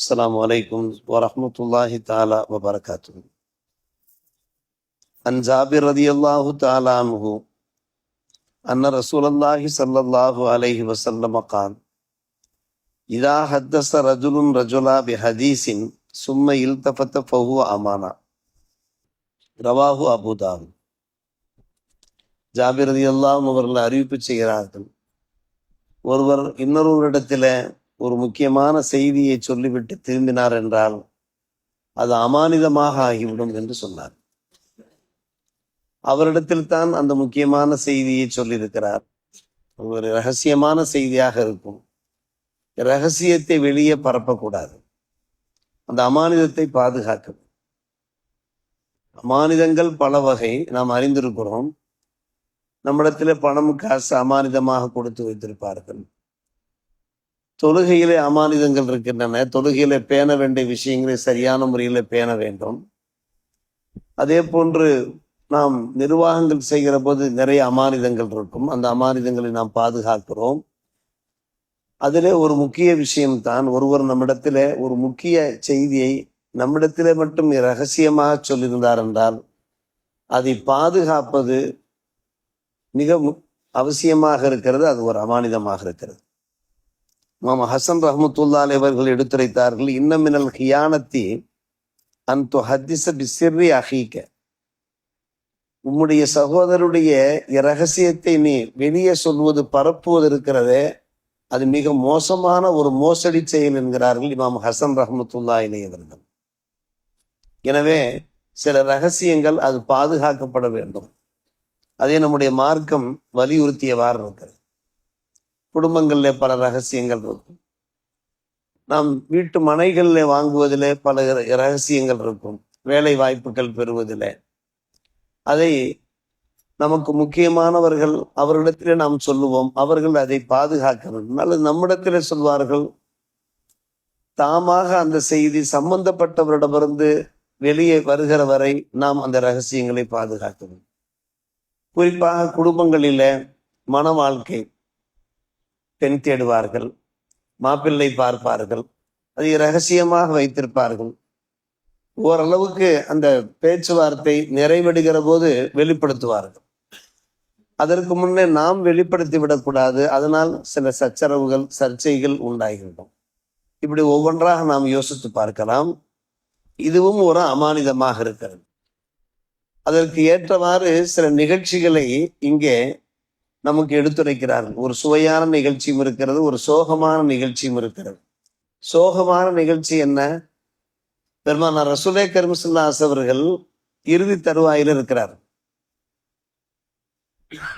السلام عليكم ورحمة الله تعالى وبركاته عن جابر رضي الله تعالى عنه أن رسول الله صلى الله عليه وسلم قال إذا حدث رجل رجلا بحديث ثم التفت فهو أمانة رواه أبو داود ஜாபிர் ரதியல்லாம் அவர்கள் அறிவிப்பு செய்கிறார்கள் ஒருவர் இன்னொருவரிடத்துல ஒரு முக்கியமான செய்தியை சொல்லிவிட்டு திரும்பினார் என்றால் அது அமானிதமாக ஆகிவிடும் என்று சொன்னார். அவரிடத்தில் தான் அந்த முக்கியமான செய்தியை சொல்லியிருக்கிறார். ஒரு ரகசியமான செய்தியாக இருக்கும். ரகசியத்தை வெளியே பரப்பக்கூடாது. அந்த அமானிதத்தை பாதுகாக்க அமானிதங்கள் பல வகை நாம் அறிந்திருக்கிறோம். நம்மிடத்தில் பணம் காசு அமானிதமாக கொடுத்து வைத்திருப்பார்கள். தொழுகையிலே அமானிதங்கள் இருக்கின்றன. தொழுகையிலே பேண வேண்டிய விஷயங்களை சரியான முறையில் பேண வேண்டும். அதே போன்று நாம் நிர்வாகங்கள் செய்கிற போது நிறைய அமானிதங்கள் இருக்கும். அந்த அமானிதங்களை நாம் பாதுகாக்கிறோம். அதிலே ஒரு முக்கிய விஷயம்தான் ஒருவர் நம்மிடத்திலே ஒரு முக்கிய செய்தியை நம்மிடத்திலே மட்டும் ரகசியமாக சொல்லியிருந்தார் என்றால் அதை பாதுகாப்பது மிக மு- அவசியமாக இருக்கிறது அது ஒரு அமானிதமாக இருக்கிறது. மாமா ஹசன் ரஹமத்துல்லா அவர்கள் எடுத்துரைத்தார்கள் இன்னமினல் ஹியானத்தி அன்து ஹத்திச பிசிர்ரி அஹீக்க உம்முடைய சகோதரருடைய இரகசியத்தை நீ வெளியே சொல்வது பரப்புவது இருக்கிறதே அது மிக மோசமான ஒரு மோசடி செயல் என்கிறார்கள் இமாம் ஹசன் ரஹமத்துல்லா இணையவர்கள் எனவே சில ரகசியங்கள் அது பாதுகாக்கப்பட வேண்டும். அதே நம்முடைய மார்க்கம் வலியுறுத்தியவாறு இருக்கிறது. குடும்பங்களில் பல ரகசியங்கள் இருக்கும். நாம் வீட்டு மனைகளில் வாங்குவதிலே பல ர- ரகசியங்கள் இருக்கும். வேலை வாய்ப்புகள் பெறுவதில். அதை நமக்கு முக்கியமானவர்கள் அவர்களிடத்திலே நாம் சொல்லுவோம். அவர்கள் அதை பாதுகாக்க வேண்டும். அல்லது நம்மிடத்திலே சொல்வார்கள் தாமாக அந்த செய்தி சம்பந்தப்பட்டவரிடமிருந்து வெளியே வருகிற வரை நாம் அந்த ரகசியங்களை பாதுகாக்க வேண்டும். குறிப்பாக குடும்பங்களில மன வாழ்க்கை பெண் தேடுவார்கள் மாப்பிள்ளை பார்ப்பார்கள் அதை ரகசியமாக வைத்திருப்பார்கள். ஓரளவுக்கு அந்த பேச்சுவார்த்தை நிறைவடைகிற போது வெளிப்படுத்துவார்கள். அதற்கு முன்னே நாம் வெளிப்படுத்தி விடக்கூடாது அதனால் சில சச்சரவுகள் சர்ச்சைகள் உண்டாகிவிடும். இப்படி ஒவ்வொன்றாக நாம் யோசித்து பார்க்கலாம். இதுவும் ஒரு அமானிதமாக இருக்கிறது. அதற்கு ஏற்றவாறு சில நிகழ்ச்சிகளை இங்கே நமக்கு எடுத்துரைக்கிறார்கள் ஒரு சுவையான நிகழ்ச்சியும் இருக்கிறது ஒரு சோகமான நிகழ்ச்சியும் இருக்கிறது. சோகமான நிகழ்ச்சி என்ன? பெருமானார் ரசுலே கரிமசுல்லாஸ் அவர்கள் இறுதி தருவாயில் இருக்கிறார்.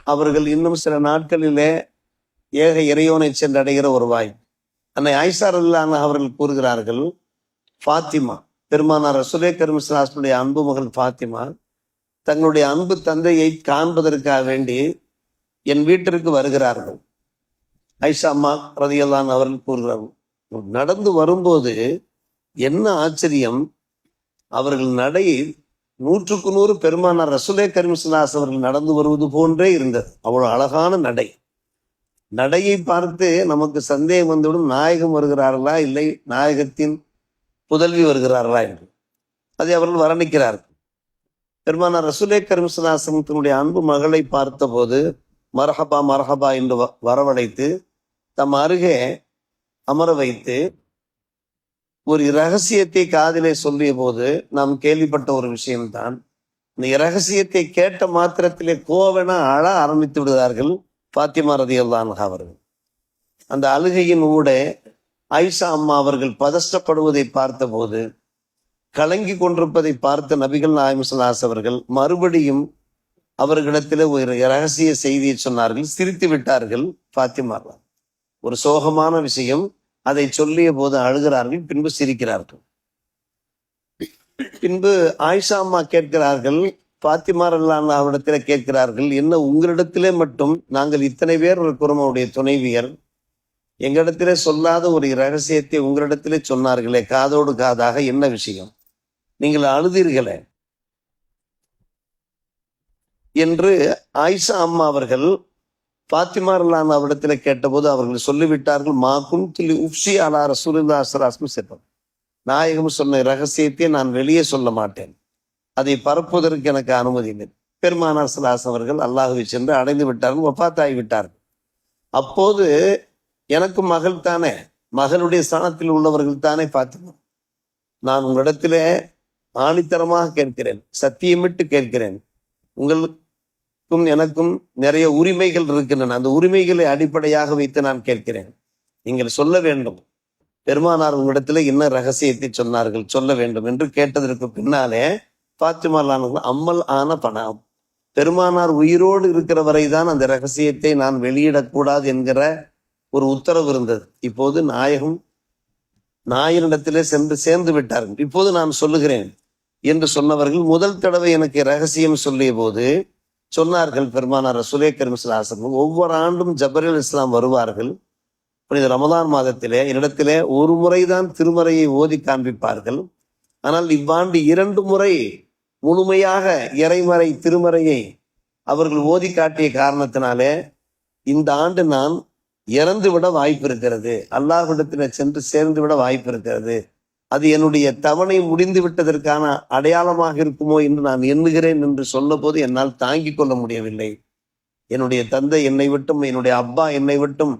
அவர்கள் இன்னும் சில நாட்களிலே ஏக இறையோனை சென்றடைகிற ஒரு வாய். அன்னை ஐசார் அல்லான அவர்கள் கூறுகிறார்கள் ஃபாத்திமா. பெருமானார் ரசுலே கரிமசுல்லாஸுடைய அன்பு மகள் ஃபாத்திமா தங்களுடைய அன்பு தந்தையை காண்பதற்காக வேண்டி என் வீட்டிற்கு வருகிறார்கள். ஐஷா அம்மா ரதியல்லான் அவர்கள் கூறுகிறார்கள். நடந்து வரும்போது என்ன ஆச்சரியம்? அவர்கள் நடை நூற்றுக்கு நூறு பெருமானார் ரசுலே கரிமசுல்லாஸ் அவர்கள் நடந்து வருவது போன்றே இருந்தது. அவ்வளோ அழகான நடை. நடையை பார்த்து நமக்கு சந்தேகம் வந்துவிடும் நாயகம் வருகிறார்களா இல்லை நாயகத்தின் புதல்வி வருகிறார்களா என்று. அதை அவர்கள் வர்ணிக்கிறார்கள். பெருமானார் ரசுலே கரிமசுல்லாசம் அன்பு மகளை பார்த்தபோது மரஹபா மரஹபா என்று வ- வரவழைத்து தம் அருகே அமர வைத்து ஒரு ரகசியத்தை காதிலே சொல்லிய போது நாம் கேள்விப்பட்ட ஒரு விஷயம்தான். இந்த ரகசியத்தை கேட்ட மாத்திரத்திலே கோவென அழ ஆரம்பித்து விடுகிறார்கள் பாத்திமா ரதியல்லான் அவர்கள். அந்த அழுகையின் ஊடே ஐஷா அம்மா அவர்கள் பதஷ்டப்படுவதை பார்த்தபோது கலங்கி கொண்டிருப்பதை பார்த்த நபிகள் நாயம் அவர்கள் மறுபடியும் அவர்களிடத்தில் ஒரு ரகசிய செய்தியை சொன்னார்கள் சிரித்து விட்டார்கள் பாத்திமார்கள் ஒரு சோகமான விஷயம் அதை சொல்லிய போது அழுகிறார்கள் பின்பு சிரிக்கிறார்கள். பின்பு ஆயிஷா அம்மா கேட்கிறார்கள் பாத்திமார் அவரிடத்தில் கேட்கிறார்கள் என்ன உங்களிடத்திலே மட்டும் நாங்கள் இத்தனை பேர் இருக்கிறோம் அவருடைய துணைவியர். எங்களிடத்திலே சொல்லாத ஒரு ரகசியத்தை உங்களிடத்திலே சொன்னார்களே காதோடு காதாக என்ன விஷயம்? நீங்கள் அழுதீர்களே. என்று ஆயிஷா அம்மா அவர்கள் பாத்திமா அவரிடத்தில் கேட்டபோது அவர்கள் சொல்லிவிட்டார்கள் மா குந்தில் உப்சி அலா ரசூலுல்லா அஸ்லாஸ்மு நாயகம் சொன்ன ரகசியத்தை நான் வெளியே சொல்ல மாட்டேன். அதை பரப்புவதற்கு எனக்கு அனுமதி இல்லை. பெருமானார் சலாஸ் அவர்கள் அல்லாஹுவை சென்று அடைந்து விட்டார்கள் ஒப்பாத்தாகி விட்டார்கள். அப்போது எனக்கு மகள் தானே மகளுடைய ஸ்தானத்தில் உள்ளவர்கள் தானே பார்த்துக்கணும் நான் உங்களிடத்திலே ஆணித்தரமாக கேட்கிறேன் சத்தியமிட்டு கேட்கிறேன். உனக்கும் எனக்கும் நிறைய உரிமைகள் இருக்கின்றன. அந்த உரிமைகளை அடிப்படையாக வைத்து நான் கேட்கிறேன். நீங்கள் சொல்ல வேண்டும். பெருமானார் உங்களிடத்துல என்ன ரகசியத்தை சொன்னார்கள்? சொல்ல வேண்டும் என்று கேட்டதற்கு பின்னாலே பாத்திமாலான அம்மல் ஆன பணம். பெருமானார் உயிரோடு இருக்கிற வரைதான் அந்த ரகசியத்தை நான் வெளியிடக்கூடாது என்கிற ஒரு உத்தரவு இருந்தது. இப்போது நாயகம் நாயனிடத்திலே சென்று சேர்ந்து விட்டார்கள். இப்போது நான் சொல்லுகிறேன் என்று சொன்னவர்கள் முதல் தடவை எனக்கு ரகசியம் சொல்லிய போது சொன்னார்கள் பெருமானார் ரசூலே கரிமஸ்லாசன் ஒவ்வொரு ஆண்டும் ஜபரில் இஸ்லாம் வருவார்கள். புனித ரமதான் மாதத்திலே என்னிடத்திலே ஒரு முறைதான் திருமறையை ஓதி காண்பிப்பார்கள். ஆனால் இவ்வாண்டு இரண்டு முறை முழுமையாக இறைமறை திருமறையை அவர்கள் ஓதி காட்டிய காரணத்தினாலே இந்த ஆண்டு நான் இறந்து விட வாய்ப்பு இருக்கிறது. அல்லாஹ்விடத்தில் சென்று சேர்ந்து விட வாய்ப்பு இருக்கிறது. அது என்னுடைய தவணை முடிந்து விட்டதற்கான அடையாளமாக இருக்குமோ என்று நான் எண்ணுகிறேன் என்று சொன்னபோது என்னால் தாங்கிக் கொள்ள முடியவில்லை. என்னுடைய தந்தை என்னை விட்டும் என்னுடைய அப்பா என்னை விட்டும்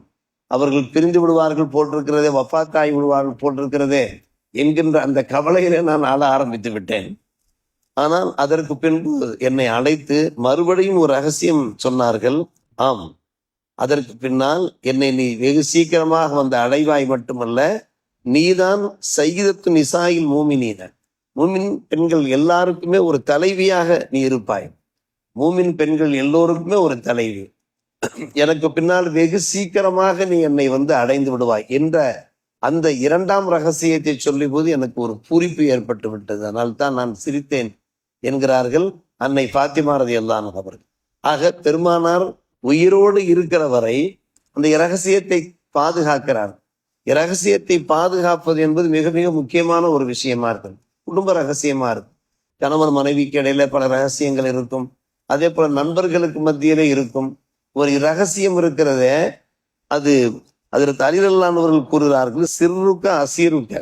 அவர்கள் பிரிந்து விடுவார்கள் போட்டிருக்கிறதே வஃபாத்தாய் விடுவார்கள் போட்டிருக்கிறதே என்கின்ற அந்த கவலையிலே நான் ஆள ஆரம்பித்து விட்டேன். ஆனால் அதற்கு பின்பு என்னை அழைத்து மறுபடியும் ஒரு ரகசியம் சொன்னார்கள். ஆம் அதற்கு பின்னால் என்னை நீ வெகு சீக்கிரமாக வந்த அடைவாய் மட்டுமல்ல நீதான் சைகிதத்து நிசாயில் மூமினீன. மூமின் பெண்கள் எல்லாருக்குமே ஒரு தலைவியாக நீ இருப்பாய். மூமின் பெண்கள் எல்லோருக்குமே ஒரு தலைவி. எனக்கு பின்னால் வெகு சீக்கிரமாக நீ என்னை வந்து அடைந்து விடுவாய் என்ற அந்த இரண்டாம் ரகசியத்தை சொல்லி போது எனக்கு ஒரு பூரிப்பு ஏற்பட்டு விட்டது. அதனால் தான் நான் சிரித்தேன் என்கிறார்கள் அன்னை பாத்திமா ரதி அல்லான் அவர்கள். ஆக பெருமானார் உயிரோடு இருக்கிற வரை அந்த இரகசியத்தை பாதுகாக்கிறார். இரகசியத்தை பாதுகாப்பது என்பது மிக மிக முக்கியமான ஒரு விஷயமா இருக்கும். குடும்ப ரகசியமா இருக்கும். கணவன் மனைவிக்கு இடையில பல ரகசியங்கள் இருக்கும். அதே போல நண்பர்களுக்கு மத்தியிலே இருக்கும். ஒரு ரகசியம் இருக்கிறத அது அதில் தலிலானவர்கள் கூறுகிறார்கள் சிறுக்க அசீருக்க.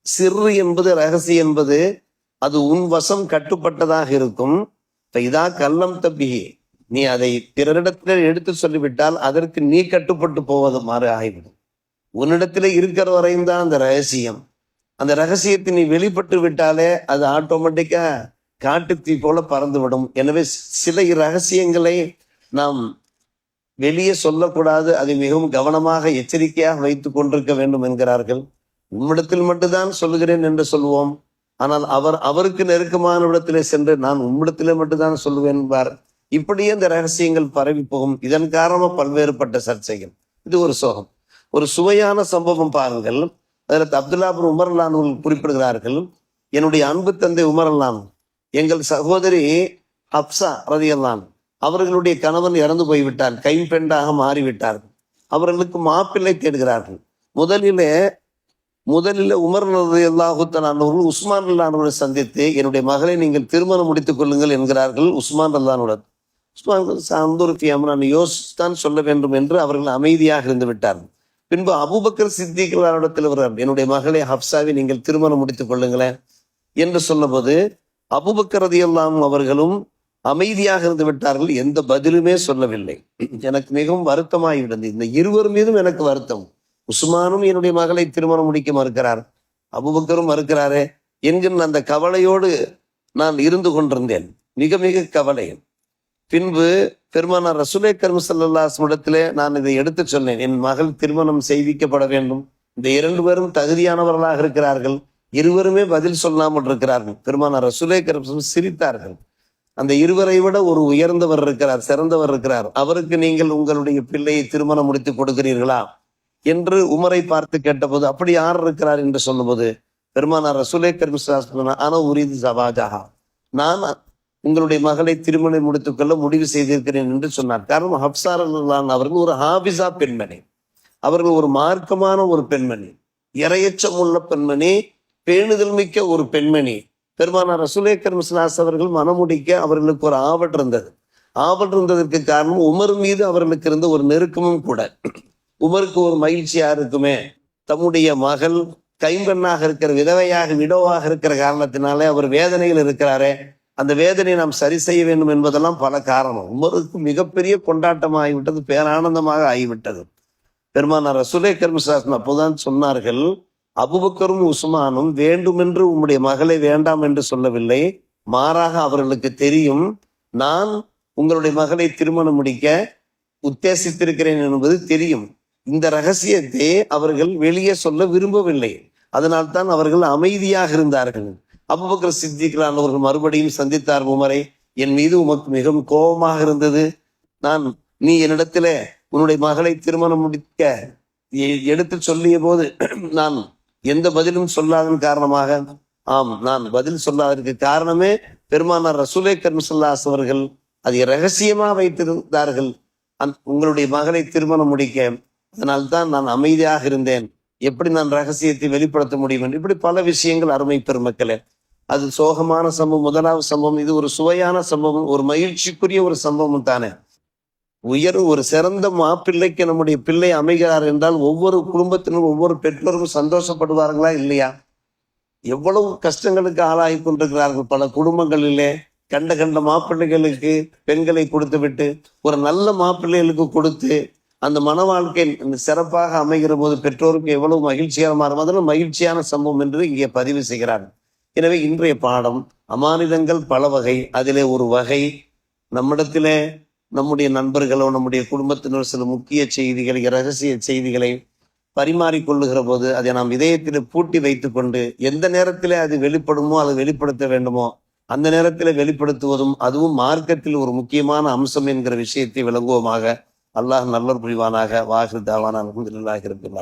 சிறு என்பது ரகசியம் என்பது அது உன் வசம் கட்டுப்பட்டதாக இருக்கும். இப்ப இதா கல்லம் தப்பிகி. நீ அதை பிறரிடத்தில் எடுத்து சொல்லிவிட்டால் அதற்கு நீ கட்டுப்பட்டு போவது மாறு ஆகிவிடும் உன்னிடத்தில் இருக்கிற வரையும் தான் அந்த ரகசியம். அந்த ரகசியத்தை நீ வெளிப்பட்டு விட்டாலே அது ஆட்டோமேட்டிக்கா காட்டுத்தீ போல பறந்து விடும் எனவே சில ரகசியங்களை நாம் வெளியே சொல்லக்கூடாது. அதை மிகவும் கவனமாக எச்சரிக்கையாக வைத்து கொண்டிருக்க வேண்டும் என்கிறார்கள். உம்மிடத்தில் மட்டும்தான் சொல்லுகிறேன் என்று சொல்லுவோம் ஆனால் அவர் அவருக்கு நெருக்கமான இடத்திலே சென்று நான் உம்மிடத்திலே மட்டும்தான் சொல்லுவேன் என்பார். இப்படியே இந்த ரகசியங்கள் பரவி போகும். இதன் காரணமாக பல்வேறுபட்ட சர்ச்சைகள். இது ஒரு சோகம். ஒரு சுவையான சம்பவம் பாருங்கள். அதில் அப்துல்லாபுர் பின் குறிப்பிடுகிறார்கள். என்னுடைய அன்பு தந்தை உமர் அல்லான் எங்கள் சகோதரி ஹப்சா ரதியல்லான் அவர்களுடைய கணவன் இறந்து போய்விட்டார். கைம்பெண்டாக மாறிவிட்டார்கள் அவர்களுக்கு மாப்பிள்ளை தேடுகிறார்கள். முதலிலே முதலில் உமர் அல்லாஹுத்தலானவர்கள் உஸ்மான் அல்லானவரை சந்தித்து என்னுடைய மகளை நீங்கள் திருமணம் முடித்துக் கொள்ளுங்கள் என்கிறார்கள் உஸ்மான் அல்லானுடன் உஸ்மான் சந்தூர்த்தி நான் யோசித்தான் சொல்ல வேண்டும் என்று அவர்கள் அமைதியாக இருந்து விட்டார்கள். பின்பு அபுபக்கர் சித்திகளானிடத்தில் வருகிறார் என்னுடைய மகளை ஹப்சாவை நீங்கள் திருமணம் முடித்துக் கொள்ளுங்களேன் என்று சொன்னபோது அபுபக்கர் ரதியல்லாம் அவர்களும் அமைதியாக இருந்து விட்டார்கள். எந்த பதிலுமே சொல்லவில்லை. எனக்கு மிகவும் வருத்தமாகிவிட்டது. இந்த இருவர் மீதும் எனக்கு வருத்தம். உஸ்மானும் என்னுடைய மகளை திருமணம் முடிக்க மறுக்கிறார். அபுபக்கரும் மறுக்கிறாரே என்கின்ற அந்த கவலையோடு நான் இருந்து கொண்டிருந்தேன். மிக மிக கவலை பின்பு பெருமானார் ரசுலே கர்ம சல்லாஸ் இடத்திலே நான் இதை எடுத்து சொன்னேன். என் மகள் திருமணம் செய்விக்கப்பட வேண்டும். இந்த இரண்டு பேரும் தகுதியானவர்களாக இருக்கிறார்கள். இருவருமே பதில் சொல்லாமல் இருக்கிறார்கள். பெருமானார் ரசுலே கர்ம சிரித்தார்கள். அந்த இருவரை விட ஒரு உயர்ந்தவர் இருக்கிறார் சிறந்தவர் இருக்கிறார். அவருக்கு நீங்கள் உங்களுடைய பிள்ளையை திருமணம் முடித்து கொடுக்கிறீர்களா? என்று உமரை பார்த்து கேட்டபோது அப்படி யார் இருக்கிறார்? என்று சொல்லும்போது பெருமானார் ரசுலே கர்மிசாஸ் ஆனா உரிது சவாஜாகா நான் உங்களுடைய மகளை திருமணம் முடித்துக் கொள்ள முடிவு செய்திருக்கிறேன் என்று சொன்னார். காரணம் ஹப்சார் அல்லான் அவர்கள் ஒரு ஹாபிசா பெண்மணி. அவர்கள் ஒரு மார்க்கமான ஒரு பெண்மணி. இரையச்சம் உள்ள பெண்மணி பேணுதல் மிக்க ஒரு பெண்மணி. பெருமானார் ரசூலே கர்மிஸ்லாஸ் அவர்கள் மனமுடிக்க அவர்களுக்கு ஒரு ஆவல் இருந்தது. ஆவல் இருந்ததற்கு காரணம் உமர் மீது அவர்களுக்கு இருந்த ஒரு நெருக்கமும் கூட. உமருக்கு ஒரு மகிழ்ச்சியா இருக்குமே? தம்முடைய மகள் கைம்பெண்ணாக இருக்கிற விதவையாக விடோவாக இருக்கிற காரணத்தினாலே அவர் வேதனையில் இருக்கிறாரே. அந்த வேதனையை நாம் சரி செய்ய வேண்டும் என்பதெல்லாம் பல காரணம். உமருக்கு மிகப்பெரிய கொண்டாட்டம் ஆகிவிட்டது பேரானந்தமாக ஆகிவிட்டது. பெருமானார் ரசுலே கர்மசாசன் அப்போதான் சொன்னார்கள் அபுபக்கரும் உஸ்மானும் வேண்டுமென்று உம்முடைய மகளை வேண்டாம் என்று சொல்லவில்லை. மாறாக அவர்களுக்கு தெரியும் நான் உங்களுடைய மகளை திருமணம் முடிக்க உத்தேசித்திருக்கிறேன் என்பது தெரியும். இந்த ரகசியத்தை அவர்கள் வெளியே சொல்ல விரும்பவில்லை. அதனால்தான் அவர்கள் அமைதியாக இருந்தார்கள். அபுபக்கர் சித்திகளான் அவர்கள் மறுபடியும் சந்தித்தார் உமரை என் மீது உமக்கு மிகவும் கோபமாக இருந்தது. நான் நீ என்னிடத்திலே உன்னுடைய மகளை திருமணம் முடிக்க எ- எடுத்து சொல்லிய போது நான் எந்த பதிலும் சொல்லாதன் காரணமாக ஆம் நான் பதில் சொல்லாததற்கு காரணமே பெருமானார் ரசூலை கர்மசல்லாஸ் அவர்கள் அதை ரகசியமா வைத்திருந்தார்கள். அந் உங்களுடைய மகளை திருமணம் முடிக்க. அதனால்தான் நான் அமைதியாக இருந்தேன். எப்படி நான் ரகசியத்தை வெளிப்படுத்த முடியும்? என்று இப்படி பல விஷயங்கள் அருமை பெருமக்களே. அது சோகமான சம்பவம் முதலாவது சம்பவம் இது ஒரு சுவையான சம்பவம் ஒரு மகிழ்ச்சிக்குரிய ஒரு சம்பவம் தானே. உயர் ஒரு சிறந்த மாப்பிள்ளைக்கு நம்முடைய பிள்ளை அமைகிறார் என்றால் ஒவ்வொரு குடும்பத்தினரும் ஒவ்வொரு பெற்றோரும் சந்தோஷப்படுவார்களா இல்லையா? எவ்வளவு கஷ்டங்களுக்கு ஆளாகி கொண்டிருக்கிறார்கள் பல குடும்பங்களிலே. கண்ட கண்ட மாப்பிள்ளைகளுக்கு பெண்களை கொடுத்து விட்டு ஒரு நல்ல மாப்பிள்ளைகளுக்கு கொடுத்து அந்த மன வாழ்க்கை சிறப்பாக அமைகிற போது பெற்றோருக்கு எவ்வளவு மகிழ்ச்சிகரமாக மாறும். அதெல்லாம் மகிழ்ச்சியான சம்பவம் என்று இங்கே பதிவு செய்கிறார்கள். எனவே இன்றைய பாடம் அமானிதங்கள் பல வகை. அதிலே ஒரு வகை நம்மிடத்திலே நம்முடைய நண்பர்களோ நம்முடைய குடும்பத்தினர் சில முக்கிய செய்திகளை ரகசிய செய்திகளை பரிமாறிக்கொள்ளுகிற போது அதை நாம் இதயத்தில் பூட்டி வைத்துக்கொண்டு எந்த நேரத்திலே அது வெளிப்படுமோ அது வெளிப்படுத்த வேண்டுமோ அந்த நேரத்தில் வெளிப்படுத்துவதும் அதுவும் மார்க்கத்தில் ஒரு முக்கியமான அம்சம் என்கிற விஷயத்தை விளங்குவோமாக. அல்லாஹ் நல்லர் புரிவானாக. வாஹிர் தாவான இருக்கிற ரபில்